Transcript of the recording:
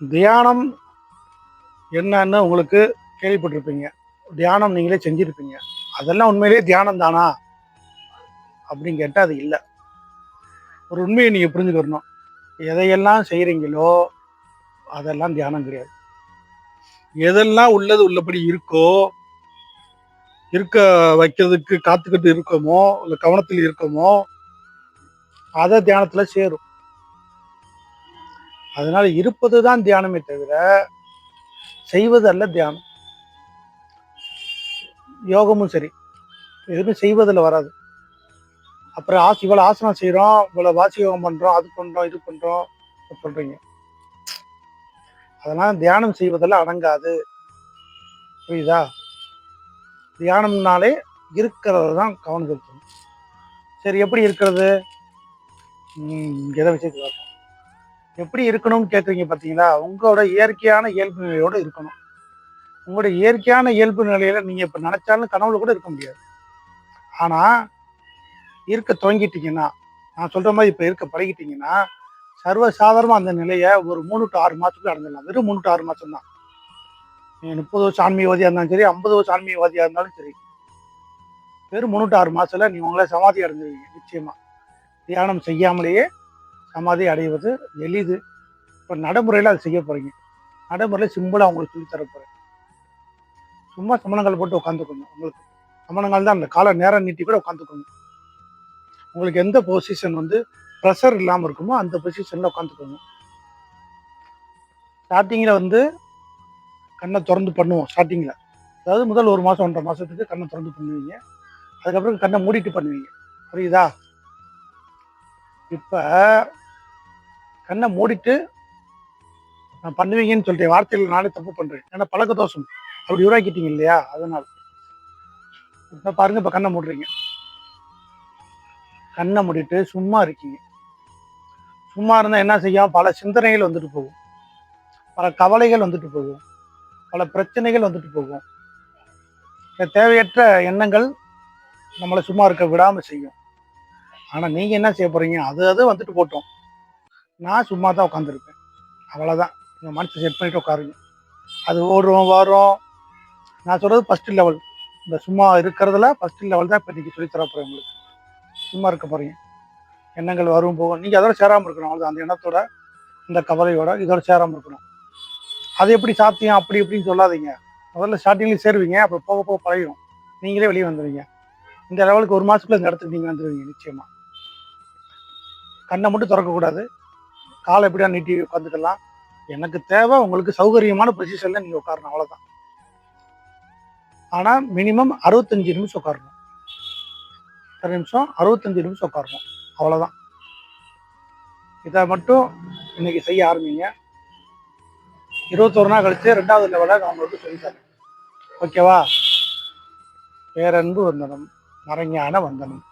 தியானம் என்னன்னு உங்களுக்கு கேள்விப்பட்டிருப்பீங்க. தியானம் நீங்களே செஞ்சிருப்பீங்க. அதெல்லாம் உண்மையிலேயே தியானம் தானா? அப்படின்னு கேட்டால் அது இல்லை. ஒரு உண்மையை நீங்கள் புரிஞ்சுக்கிறணும் எதையெல்லாம் செய்கிறீங்களோ அதெல்லாம் தியானம் கிடையாது. எதெல்லாம் உள்ளது உள்ளபடி இருக்கோ இருக்க வைக்கிறதுக்கு காத்துக்கிட்டு இருக்கோமோ இல்லை கவனத்தில் இருக்கோமோ அதை தியானத்தில் சேரும். அதனால இருப்பது தான் தியானமே தவிர செய்வது அல்ல தியானம். யோகமும் சரி. எதுவுமே செய்வதில் வராது. அப்புறம் ஆசை இவ்வளோ ஆசனம் செய்கிறோம் இவ்வளோ வாசி யோகம் பண்ணுறோம் அது பண்ணுறோம் இது பண்ணுறோம் சொல்கிறீங்க அதெல்லாம் தியானம் செய்வதில் அடங்காது. புரியுதா? தியானம்னாலே இருக்கிறது தான் கவனம் செலுத்தணும். சரி எப்படி இருக்கிறது? ம், எதை விஷயத்துக்கு வரணும் எப்படி இருக்கணும்னு கேட்குறீங்க பார்த்தீங்களா உங்களோட இயற்கையான இயல்பு நிலையோடு இருக்கணும். உங்களோட இயற்கையான இயல்பு நிலையில நீங்கள் இப்போ நினச்சாலும் கனவுல கூட இருக்க முடியாது. ஆனால் இருக்க துவங்கிட்டீங்கன்னா நான் சொல்கிற மாதிரி இப்போ இருக்க பழகிட்டீங்கன்னா சர்வசாதாரணமாக அந்த நிலையை ஒரு மூணு டு ஆறு மாதத்துக்கு அடைஞ்சிடலாம். வெறும் மூணு டு ஆறு மாதம் தான். நீங்கள் முப்பது வருஷம் ஆன்மீகவாதியாக இருந்தாலும் சரி ஐம்பது வருஷம் ஆன்மீகவாதியாக இருந்தாலும் சரி வெறும் மூணு டு ஆறு மாதத்தில் நீங்கள் உங்களை சமாதி அடைஞ்சிருவீங்க நிச்சயமாக தியானம் செய்யாமலேயே சமாதி அடைவது எளிது. இப்போ நடைமுறையில் அது செய்ய போகிறீங்க நடைமுறையில் சிம்பிளாக அவங்களுக்கு சொல்லித் தரப்போகிறேன் சும்மா சமணங்கள் போட்டு உட்காந்துக்கணும் உங்களுக்கு சமணங்கள் தான் அந்த கால நேரம் நீட்டி கூட உட்காந்துக்கணும் உங்களுக்கு எந்த பொசிஷன் வந்து ப்ரெஷர் இல்லாமல் இருக்குமோ அந்த பொசிஷனில் உட்காந்துக்கோங்க ஸ்டார்டிங்கில் வந்து கண்ணை திறந்து பண்ணுவோம் ஸ்டார்டிங்கில் அதாவது முதல் ஒரு மாதம் ஒன்றரை மாதத்துக்கு கண்ணை திறந்து பண்ணுவீங்க. அதுக்கப்புறம் கண்ணை மூடிட்டு பண்ணுவீங்க. புரியுதா? இப்போ கண்ணை மூடிட்டு நான் பண்ணுவீங்கன்னு சொல்லிட்டு வார்த்தையில் நானே தப்பு பண்ணுறேன் ஏன்னா பழக்க தோஷம். அப்படி உருவாக்கிட்டீங்க இல்லையா? அதனால. இப்போ பாருங்க இப்போ கண்ணை மூடுறீங்க. கண்ணை மூடிட்டு சும்மா இருக்கீங்க. சும்மா இருந்தால் என்ன செய்யும்? பல சிந்தனைகள் வந்துட்டு போகும். பல கவலைகள் வந்துட்டு போகும். பல பிரச்சனைகள் வந்துட்டு போகும். தேவையற்ற எண்ணங்கள் நம்மளை சும்மா இருக்க விடாமல் செய்யும். ஆனால் நீங்கள் என்ன செய்ய போகிறீங்க அது அது வந்துட்டு போட்டோம். நான் சும்மா தான் உட்காந்துருப்பேன் அவ்வளோதான் உங்க மனசை செட் பண்ணிட்டு உட்காருங்க அது ஓடுறோம் வரும் நான் சொல்கிறது ஃபஸ்ட்டு லெவல் இந்த சும்மா இருக்கிறதுல ஃபஸ்ட்டு லெவல் தான் இப்போ நீங்கள் சொல்லித்தர போகிறேன் உங்களுக்கு. சும்மா இருக்க போகிறீங்க எண்ணங்கள் வரும் போகும். நீங்கள் அதோட சேராமல் இருக்கணும். அவ்வளவுதான். அந்த எண்ணத்தோட இந்த கவலையோட இதோட சேராமல் இருக்கணும். அது எப்படி சாத்தியம்? அப்படி இப்படின்னு சொல்லாதீங்க. முதல்ல ஸ்டார்டிங்லேயும் சேருவீங்க. அப்புறம் போக போக பழகிடும் நீங்களே வெளியே வந்துடுவீங்க இந்த லெவலுக்கு ஒரு மாதத்துக்குள்ளே இந்த இடத்துக்கு நீங்கள் வந்துடுவீங்க நிச்சயமாக கண்ணை மட்டும் திறக்கக்கூடாது காலை எப்படியா நீட்டி உட்காந்துக்கலாம் எனக்கு தேவை உங்களுக்கு சௌகரியமான பொசிஷன்ல நீங்கள் உட்காரணும் அவ்வளோதான் ஆனால் மினிமம் அறுபத்தஞ்சு நிமிஷம் உட்காரணும். எத்தனை நிமிஷம் அறுபத்தஞ்சு நிமிஷம் உட்காரணும் அவ்வளோதான் இதை மட்டும் இன்னைக்கு செய்ய ஆரம்பிங்க. இருபத்தொரு நாள் கழிச்சு ரெண்டாவது லெவலில் அவங்களுக்கு சொல்லித்தரேன் ஓகேவா பேரன்பு வந்தனம் மறைஞான வந்தனம்.